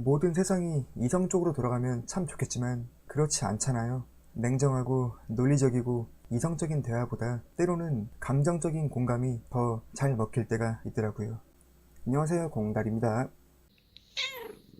모든 세상이 이성적으로 돌아가면 참 좋겠지만 그렇지 않잖아요. 냉정하고 논리적이고 이성적인 대화보다 때로는 감정적인 공감이 더 잘 먹힐 때가 있더라고요. 안녕하세요. 공달입니다.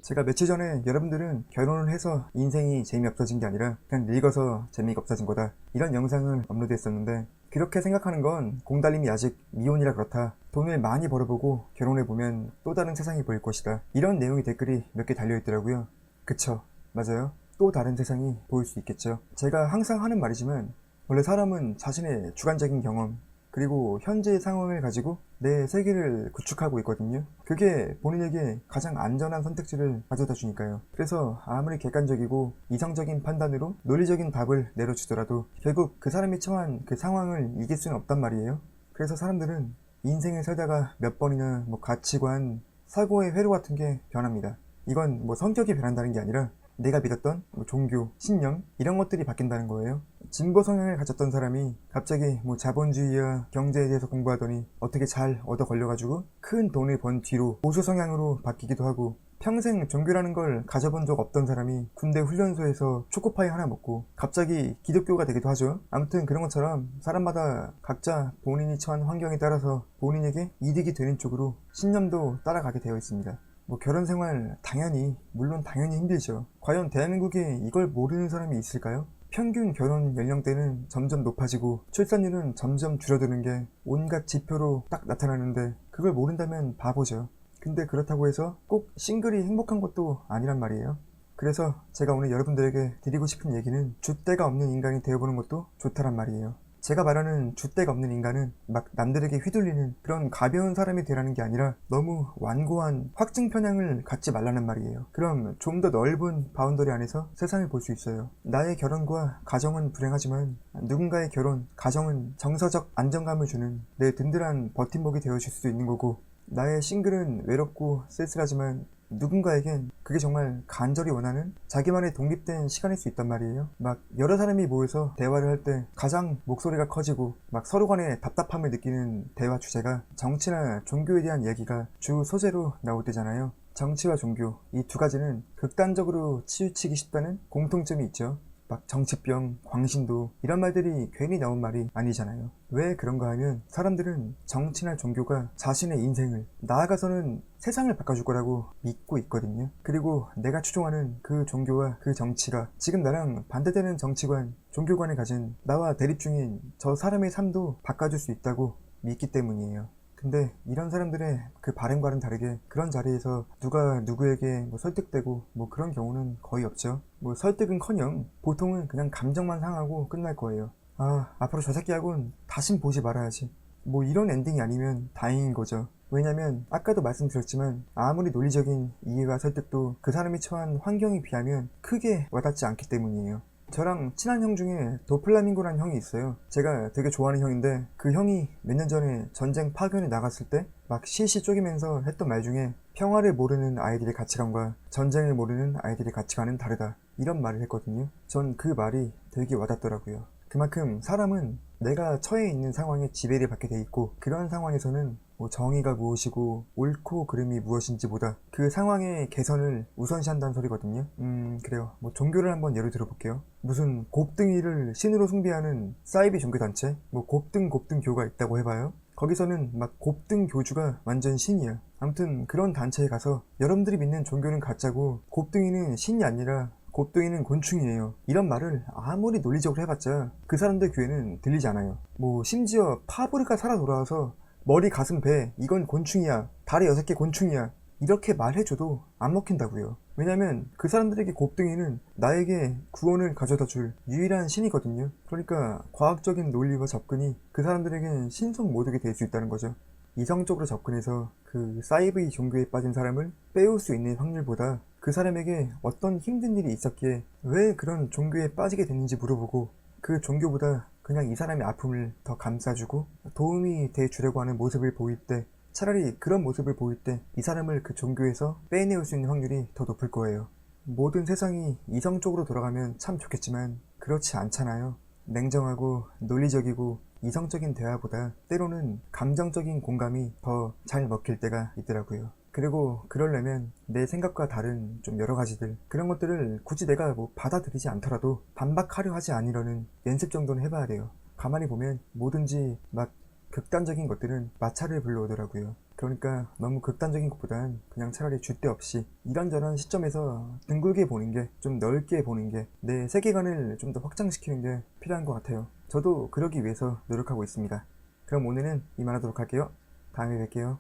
제가 며칠 전에 여러분들은 결혼을 해서 인생이 재미없어진 게 아니라 그냥 늙어서 재미가 없어진 거다. 이런 영상을 업로드했었는데 그렇게 생각하는 건 공달님이 아직 미혼이라 그렇다. 돈을 많이 벌어보고 결혼해보면 또 다른 세상이 보일 것이다. 이런 내용의 댓글이 몇 개 달려있더라고요. 그쵸. 맞아요. 또 다른 세상이 보일 수 있겠죠. 제가 항상 하는 말이지만 원래 사람은 자신의 주관적인 경험 그리고 현재의 상황을 가지고 내 세계를 구축하고 있거든요. 그게 본인에게 가장 안전한 선택지를 가져다 주니까요. 그래서 아무리 객관적이고 이성적인 판단으로 논리적인 답을 내려주더라도 결국 그 사람이 처한 그 상황을 이길 수는 없단 말이에요. 그래서 사람들은 인생을 살다가 몇 번이나 뭐 가치관, 사고의 회로 같은 게 변합니다. 이건 뭐 성격이 변한다는 게 아니라 내가 믿었던 뭐 종교, 신념 이런 것들이 바뀐다는 거예요. 진보 성향을 가졌던 사람이 갑자기 뭐 자본주의와 경제에 대해서 공부하더니 어떻게 잘 얻어 걸려가지고 큰 돈을 번 뒤로 보수 성향으로 바뀌기도 하고 평생 종교라는 걸 가져본 적 없던 사람이 군대 훈련소에서 초코파이 하나 먹고 갑자기 기독교가 되기도 하죠. 아무튼 그런 것처럼 사람마다 각자 본인이 처한 환경에 따라서 본인에게 이득이 되는 쪽으로 신념도 따라가게 되어 있습니다. 뭐 결혼 생활 당연히 물론 당연히 힘들죠. 과연 대한민국에 이걸 모르는 사람이 있을까요? 평균 결혼 연령대는 점점 높아지고 출산율은 점점 줄어드는 게 온갖 지표로 딱 나타나는데 그걸 모른다면 바보죠. 근데 그렇다고 해서 꼭 싱글이 행복한 것도 아니란 말이에요. 그래서 제가 오늘 여러분들에게 드리고 싶은 얘기는 줏대가 없는 인간이 되어보는 것도 좋다란 말이에요. 제가 말하는 줏대가 없는 인간은 막 남들에게 휘둘리는 그런 가벼운 사람이 되라는 게 아니라 너무 완고한 확증 편향을 갖지 말라는 말이에요. 그럼 좀 더 넓은 바운더리 안에서 세상을 볼 수 있어요. 나의 결혼과 가정은 불행하지만 누군가의 결혼, 가정은 정서적 안정감을 주는 내 든든한 버팀목이 되어줄 수도 있는 거고 나의 싱글은 외롭고 쓸쓸하지만 누군가에겐 그게 정말 간절히 원하는 자기만의 독립된 시간일 수 있단 말이에요. 막 여러 사람이 모여서 대화를 할 때 가장 목소리가 커지고 막 서로 간에 답답함을 느끼는 대화 주제가 정치나 종교에 대한 얘기가 주 소재로 나올 때잖아요. 정치와 종교 이 두 가지는 극단적으로 치우치기 쉽다는 공통점이 있죠. 막 정치병, 광신도 이런 말들이 괜히 나온 말이 아니잖아요. 왜 그런가 하면 사람들은 정치나 종교가 자신의 인생을 나아가서는 세상을 바꿔줄 거라고 믿고 있거든요. 그리고 내가 추종하는 그 종교와 그 정치가 지금 나랑 반대되는 정치관, 종교관을 가진 나와 대립 중인 저 사람의 삶도 바꿔줄 수 있다고 믿기 때문이에요. 근데 이런 사람들의 그 바램과는 다르게 그런 자리에서 누가 누구에게 뭐 설득되고 뭐 그런 경우는 거의 없죠. 뭐 설득은커녕 보통은 그냥 감정만 상하고 끝날 거예요. 아 앞으로 저 새끼하고는 다신 보지 말아야지. 뭐 이런 엔딩이 아니면 다행인 거죠. 왜냐면 아까도 말씀드렸지만 아무리 논리적인 이해와 설득도 그 사람이 처한 환경에 비하면 크게 와닿지 않기 때문이에요. 저랑 친한 형 중에 도플라밍고라는 형이 있어요. 제가 되게 좋아하는 형인데 그 형이 몇 년 전에 전쟁 파견에 나갔을 때 막 실실 쪼개면서 했던 말 중에 평화를 모르는 아이들의 가치관과 전쟁을 모르는 아이들의 가치관은 다르다. 이런 말을 했거든요. 전 그 말이 되게 와닿더라고요. 그만큼 사람은 내가 처해 있는 상황에 지배를 받게 돼 있고 그런 상황에서는 뭐 정의가 무엇이고 옳고 그름이 무엇인지보다 그 상황의 개선을 우선시한다는 소리거든요. 음 그래요. 뭐 종교를 한번 예를 들어볼게요. 무슨 곱등이를 신으로 숭배하는 사이비 종교단체 뭐 곱등 곱등 교가 있다고 해봐요. 거기서는 막 곱등 교주가 완전 신이야. 아무튼 그런 단체에 가서 여러분들이 믿는 종교는 가짜고 곱등이는 신이 아니라 곱등이는 곤충이에요. 이런 말을 아무리 논리적으로 해봤자 그 사람들 귀에는 들리지 않아요. 뭐 심지어 파브르가 살아 돌아와서 머리, 가슴, 배 이건 곤충이야. 다리 여섯 개 곤충이야. 이렇게 말해줘도 안 먹힌다고요. 왜냐면 그 사람들에게 곱등이는 나에게 구원을 가져다 줄 유일한 신이거든요. 그러니까 과학적인 논리와 접근이 그 사람들에겐 신성 모독이 될 수 있다는 거죠. 이성적으로 접근해서 그 사이비 종교에 빠진 사람을 빼올 수 있는 확률보다 그 사람에게 어떤 힘든 일이 있었기에 왜 그런 종교에 빠지게 됐는지 물어보고 그 종교보다 그냥 이 사람의 아픔을 더 감싸주고 도움이 돼 주려고 하는 모습을 보일 때 차라리 그런 모습을 보일 때 이 사람을 그 종교에서 빼내올 수 있는 확률이 더 높을 거예요. 모든 세상이 이성적으로 돌아가면 참 좋겠지만 그렇지 않잖아요. 냉정하고 논리적이고 이성적인 대화보다 때로는 감정적인 공감이 더 잘 먹힐 때가 있더라고요. 그리고 그러려면 내 생각과 다른 좀 여러 가지들 그런 것들을 굳이 내가 뭐 받아들이지 않더라도 반박하려 하지 않으려는 연습 정도는 해봐야 돼요. 가만히 보면 뭐든지 막 극단적인 것들은 마찰을 불러오더라고요. 그러니까 너무 극단적인 것보단 그냥 차라리 줏대 없이 이런저런 시점에서 둥글게 보는 게 좀 넓게 보는 게 내 세계관을 좀 더 확장시키는 게 필요한 것 같아요. 저도 그러기 위해서 노력하고 있습니다. 그럼 오늘은 이만하도록 할게요. 다음에 뵐게요.